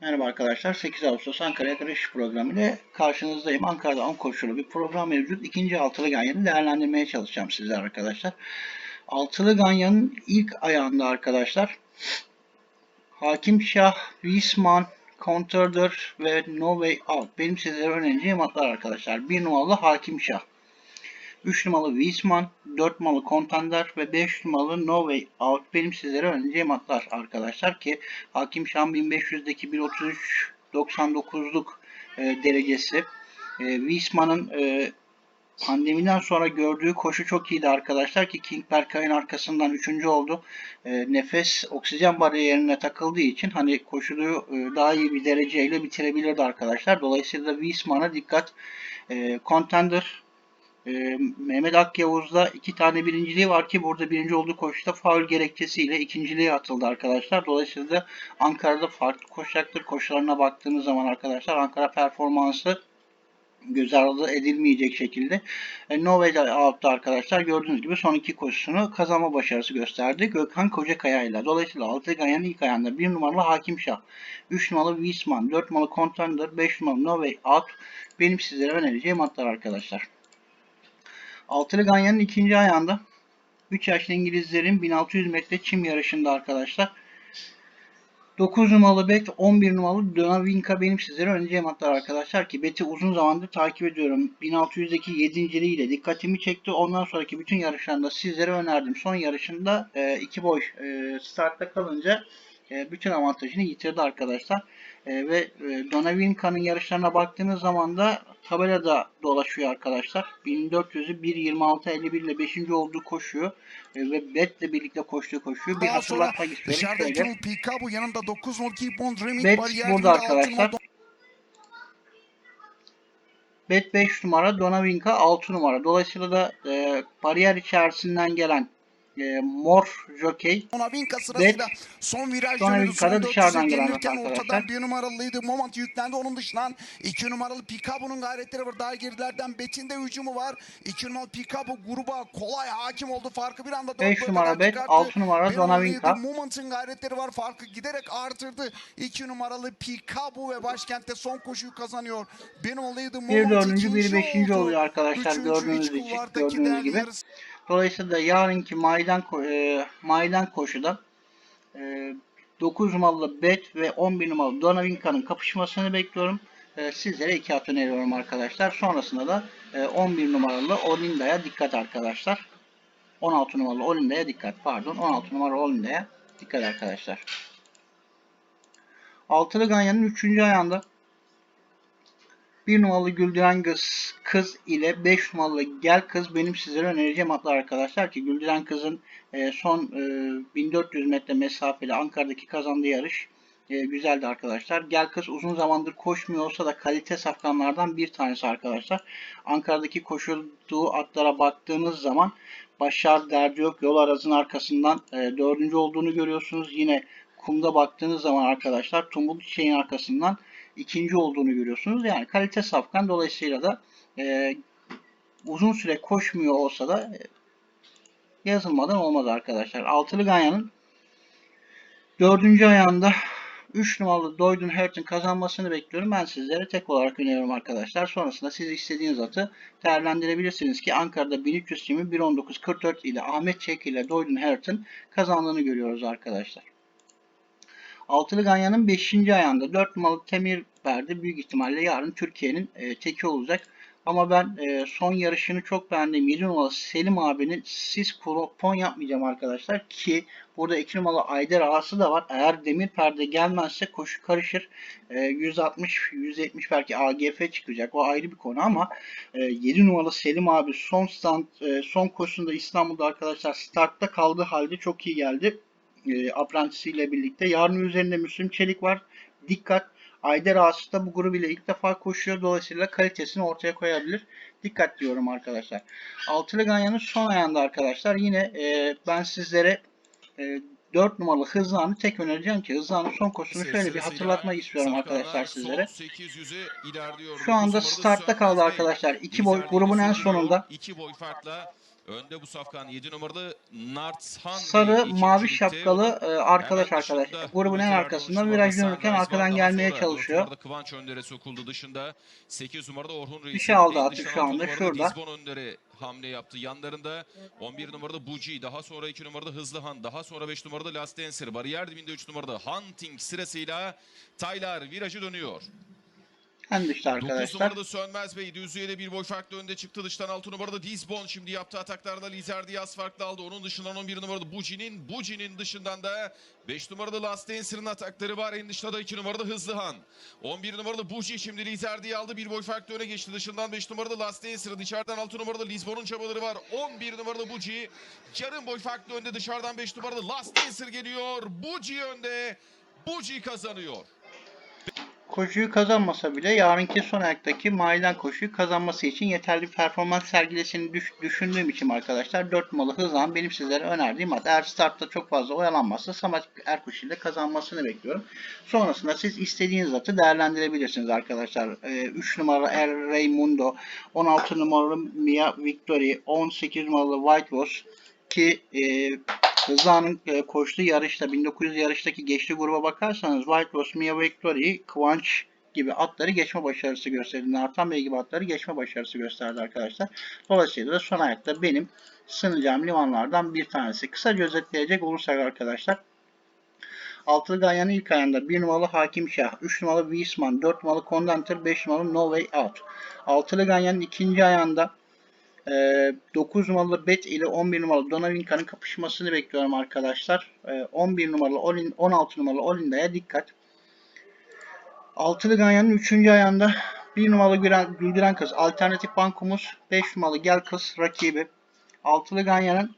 Merhaba arkadaşlar. 8 Ağustos Ankara Yarış Programı ile karşınızdayım. Ankara'da 10 koşulu bir program mevcut. İkinci altılı ganyanı değerlendirmeye çalışacağım sizler arkadaşlar. Altılı ganyanın ilk ayağında arkadaşlar Hakim Şah, Wiesman, Contender ve No Way Out. Benim sizlere önereceğim atlar arkadaşlar. 1 numaralı Hakim Şah. 3 numaralı Wiesman, 4 numaralı Contender ve 5 numaralı No Way Out benim sizlere önereceğim atlar arkadaşlar ki Hakim Şam 1500'deki 1.33 99'luk e, derecesi. E, Wiesman'ın e, pandemiden sonra gördüğü koşu çok iyiydi arkadaşlar ki King Berkay'ın arkasından 3. oldu. E, nefes oksijen bariyerine takıldığı için hani koşuyu e, daha iyi bir dereceyle bitirebilirdi arkadaşlar. Dolayısıyla Wiesman'a dikkat. E, Contender ee, Mehmet Akyavuz'da iki tane birinciliği var ki burada birinci olduğu koşuda faul gerekçesiyle ikinciliğe atıldı arkadaşlar. Dolayısıyla Ankara'da farklı koşacaktır. Koşularına baktığınız zaman arkadaşlar Ankara performansı göz ardı edilmeyecek şekilde. E, no Way Out'ta arkadaşlar gördüğünüz gibi son iki koşusunu kazanma başarısı gösterdi. Gökhan Kocakaya ile. Dolayısıyla 6 Ganyan'ın ilk ayağında 1 numaralı Hakim Şah, 3 numaralı Wiesman, 4 numaralı Contender, 5 numaralı No Way Out benim sizlere önereceğim atlar arkadaşlar. Altılı Ganyan'ın ikinci ayağında 3 yaşlı İngilizlerin 1600 metre çim yarışında arkadaşlar. 9 numaralı bet, 11 numaralı Donavinka benim sizlere önereceğim atlar arkadaşlar ki beti uzun zamandır takip ediyorum. 1600'deki 7. ile dikkatimi çekti. Ondan sonraki bütün yarışlarında sizlere önerdim. Son yarışında 2 boy e, startta kalınca e, bütün avantajını yitirdi arkadaşlar. E, ve e, Donavinka'nın yarışlarına baktığınız zaman da tabelada dolaşıyor arkadaşlar. 1400'ü 1.26.51 ile 5. olduğu koşuyor. E, ve Bet'le birlikte koştuğu koşuyor. Bir hatırlatmak istiyorum. Şöyle. Kennel Picabo yanında 9 numaralı Keep on Dreaming Bet burada arkadaşlar. Bet 5 numara, Donavinka 6 numara. Dolayısıyla da e, bariyer içerisinden gelen e, mor jockey Donavinka sırasıyla son viraj dönüyordu. Son dışarıdan 400'e gelen gelinirken arkadaşlar. ortadan bir numaralıydı. Moment yüklendi. Onun dışından 2 numaralı Picabo'nun gayretleri var. Daha gerilerden Bet'in de hücumu var. 2 numaralı Picabo gruba kolay hakim oldu. Farkı bir anda dört 5 bölgeden numara Bet, çıkarttı. 6 numara Donavinka. Moment'ın gayretleri var. Farkı giderek artırdı. 2 numaralı Picabo ve başkentte son koşuyu kazanıyor. Numaralıydı. Bir dördüncü, bir beşinci oldu. oluyor arkadaşlar Üçüncü gördüğünüz, iç için, gördüğünüz gibi. yarısı- Dolayısıyla yarınki ko- e, maydan koşuda e, 9 numaralı Bet ve 11 numaralı Donavinka'nın kapışmasını bekliyorum. E, sizlere iki at öneriyorum arkadaşlar. Sonrasında da e, 11 numaralı Olinda'ya dikkat arkadaşlar. 16 numaralı Olinda'ya dikkat. Pardon 16 numaralı Olinda'ya dikkat arkadaşlar. Altılı Ganyan'ın 3. ayağında 1 numaralı Güldüren Kız, kız ile 5 numaralı Gel Kız benim sizlere önereceğim atlar arkadaşlar ki Güldüren Kız'ın e, son e, 1400 metre mesafeli Ankara'daki kazandığı yarış e, güzeldi arkadaşlar. Gel Kız uzun zamandır koşmuyor olsa da kalite safkanlardan bir tanesi arkadaşlar. Ankara'daki koşulduğu atlara baktığınız zaman başar derdi yok. Yol aracının arkasından e, dördüncü olduğunu görüyorsunuz. Yine kumda baktığınız zaman arkadaşlar Tumbul Çiçeğin arkasından ikinci olduğunu görüyorsunuz. Yani kalite safkan dolayısıyla da e, uzun süre koşmuyor olsa da e, yazılmadan olmaz arkadaşlar. Altılı Ganyan'ın dördüncü ayağında 3 numaralı Doydun Hert'in kazanmasını bekliyorum. Ben sizlere tek olarak öneriyorum arkadaşlar. Sonrasında siz istediğiniz atı değerlendirebilirsiniz ki Ankara'da 1300 çimi 1.19.44 ile Ahmet Çek ile Doydun Hert'in kazandığını görüyoruz arkadaşlar. Altılı Ganyan'ın 5. ayağında 4 numaralı Temir verdi. Büyük ihtimalle yarın Türkiye'nin e, teki olacak. Ama ben e, son yarışını çok beğendim. 7 numaralı Selim abinin sis kupon yapmayacağım arkadaşlar. Ki burada 2 numaralı Ayder Ağası da var. Eğer demir perde gelmezse koşu karışır. E, 160 170 belki AGF çıkacak. O ayrı bir konu ama e, 7 numaralı Selim abi son stand e, son koşusunda İstanbul'da arkadaşlar startta kaldığı halde çok iyi geldi e, aprentisiyle birlikte. Yarın üzerinde Müslüm Çelik var. Dikkat. Ayder Aslı da bu grup ile ilk defa koşuyor. Dolayısıyla kalitesini ortaya koyabilir. Dikkat diyorum arkadaşlar. Altılı Ganyan'ın son ayağında arkadaşlar. Yine e, ben sizlere e, 4 numaralı Hızlan'ı tek önereceğim ki Hızlan'ın son koşusunu şöyle bir hatırlatmak istiyorum arkadaşlar sizlere. Şu anda startta kaldı arkadaşlar. İki boy grubun en sonunda. 2 boy farkla Önde bu safkan 7 numaralı Narthan. Sarı mavi şapkalı e, arkadaş arkadaşlar. Grubun en arkasında viraj dönürken arkadan gelmeye çalışıyor. Kıvanç Önder'e sokuldu dışında. 8 numarada Orhun Reis. Bir şey aldı artık şu anda, şurada. Hamle yaptı. Yanlarında 11 numarada Buci, daha sonra 2 numarada Hızlı Han, daha sonra 5 numarada Last Dancer. Bariyer dibinde 3 numarada Hunting sırasıyla Taylar virajı dönüyor. En dışta 9 arkadaşlar. numarada Sönmez Bey Düzlüğe'de bir boy farklı önde çıktı. Dıştan 6 numarada Dizbon şimdi yaptığı ataklarda Lizer Diaz farklı aldı. Onun dışından 11 numarada Buci'nin. Buci'nin dışından da 5 numarada Last Dancer'ın atakları var. En dışta da 2 numarada Hızlıhan. 11 numarada Buci şimdi Lizer Diaz aldı. Bir boy farklı öne geçti. Dışından 5 numarada Last Dancer'ın. içeriden 6 numarada Lisbon'un çabaları var. 11 numarada Buci. Yarım boy farklı önde. Dışarıdan 5 numarada Last Dancer geliyor. Buci önde. Buci kazanıyor. Koşuyu kazanmasa bile yarınki son ayaktaki maiden koşuyu kazanması için yeterli performans sergilesini düş- düşündüğüm için arkadaşlar 4 numaralı hızlan benim sizlere önerdiğim at. Eğer startta çok fazla oyalanmazsa Samat Erkuş ile kazanmasını bekliyorum. Sonrasında siz istediğiniz atı değerlendirebilirsiniz arkadaşlar. 3 numaralı El Reymundo, 16 numaralı Mia Victory, 18 numaralı White Rose ki e, Rıza'nın e, koştuğu yarışta 1900 yarıştaki geçtiği gruba bakarsanız White Rose, Mia Victory, Kıvanç gibi atları geçme başarısı gösterdi. Nartan Bey gibi atları geçme başarısı gösterdi arkadaşlar. Dolayısıyla da son ayakta benim sınayacağım limanlardan bir tanesi. Kısaca özetleyecek olursak arkadaşlar Altılı Ganyan'ın ilk ayağında 1 numaralı Hakim Şah, 3 numaralı Wiesman, 4 numaralı Condenter, 5 numaralı No Way Out. Altılı Ganyan'ın ikinci ayağında 9 numaralı Bet ile 11 numaralı Donavinka'nın kapışmasını bekliyorum arkadaşlar. Ee, 11 numaralı Olin, 16 numaralı Olinda'ya dikkat. Altılı Ganyan'ın 3. ayağında 1 numaralı Gülen, Güldüren Kız Alternatif Bankumuz, 5 numaralı Gel Kız rakibi. Altılı Ganyan'ın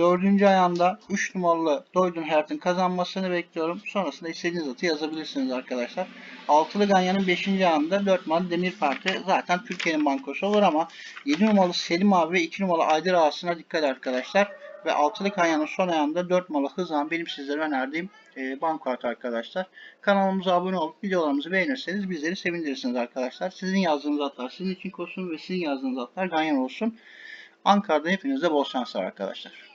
4. ayağında 3 numaralı Doydun Hert'in kazanmasını bekliyorum. Sonrasında istediğiniz atı yazabilirsiniz arkadaşlar. Altılı Ganyan'ın 5. ayağında 4 numaralı Demir Parti zaten Türkiye'nin bankosu olur ama 7 numaralı Selim abi ve 2 numaralı Aydır Ağası'na dikkat arkadaşlar. Ve altılı Ganyan'ın son ayağında 4 numaralı Hızlan benim sizlere önerdiğim e, banko atı arkadaşlar. Kanalımıza abone olup videolarımızı beğenirseniz bizleri sevindirirsiniz arkadaşlar. Sizin yazdığınız atlar sizin için koşsun ve sizin yazdığınız atlar Ganyan olsun. Ankara'da hepinize bol şanslar arkadaşlar.